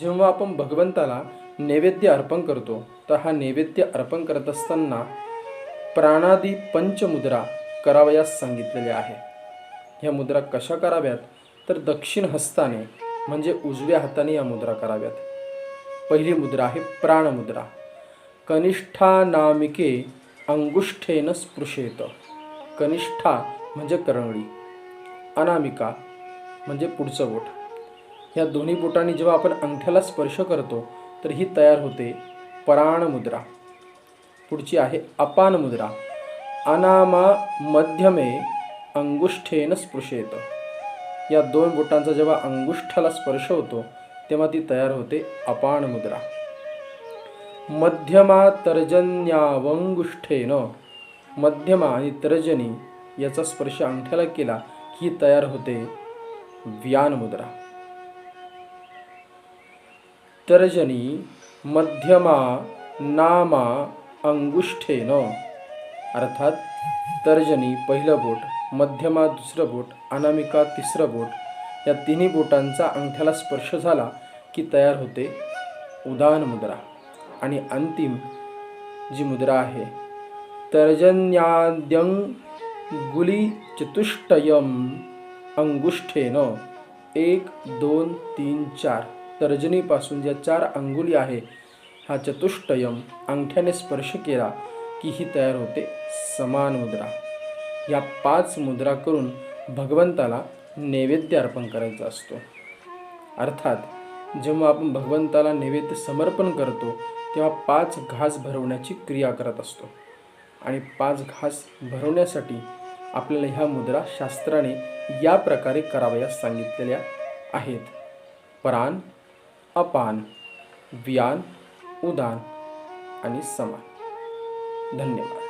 जेव्हा आपण भगवंताला नैवेद्य अर्पण करतो तर हा नैवेद्य अर्पण करत असताना प्राणादी पंचमुद्रा करावयास सांगितलेल्या आहे. ह्या मुद्रा कशा कराव्यात? तर दक्षिण हस्ताने म्हणजे उजव्या हाताने या मुद्रा कराव्यात. पहिली मुद्रा आहे प्राणमुद्रा. कनिष्ठा नामिके अंगुष्ठेन स्पृशेत. कनिष्ठा म्हणजे करंगळी. अनामिका म्हणजे पुढचं बोट ह्या दोन्ही बोटांनी जेव्हा आपण अंगठ्याला स्पर्श करतो तर ही तयार होते पराण मुद्रा. पुढची आहे अपान मुद्रा. अनामा मध्यमे अंगुष्ठेन स्पृशेत. या दोन बोटांचा जेव्हा अंगुष्ठाला स्पर्श होतो तेव्हा ती तयार होते अपान मुद्रा. मध्यमा तर्जन्यावंगुष्ठेन. मध्यमा आणि तर्जनी याचा स्पर्श अंगठ्याला केला की ही तयार होते व्यान मुद्रा. तर्जनी मध्यमा नामा अंगुष्ठेन. अर्थात तर्जनी पहिलं बोट मध्यमा दुसरं बोट अनामिका तिसरं बोट या तिन्ही बोटांचा अंगठ्याला स्पर्श झाला की तयार होते उदान मुद्रा. आणि अंतिम जी मुद्रा आहे तर्जन्याद्यंगुली चतुष्टयम अंगुष्ठेन. एक दोन तीन चार. तर्जनीपासून ज्या चार अंगुली आहे हा चतुष्टयम अंगठ्याने स्पर्श केला की ही तयार होते समान मुद्रा. या पाच मुद्रा करून भगवंताला नैवेद्य अर्पण करायचा असतो. अर्थात जेव्हा आपण भगवंताला नैवेद्य समर्पण करतो तेव्हा पाच घास भरवण्याची क्रिया करत असतो. आणि पाच घास भरवण्यासाठी आपल्याला ह्या मुद्रा शास्त्राने या प्रकारे करावयास सांगितलेल्या आहेत. प्राण अपान व्यान उदान आणि समान. धन्यवाद.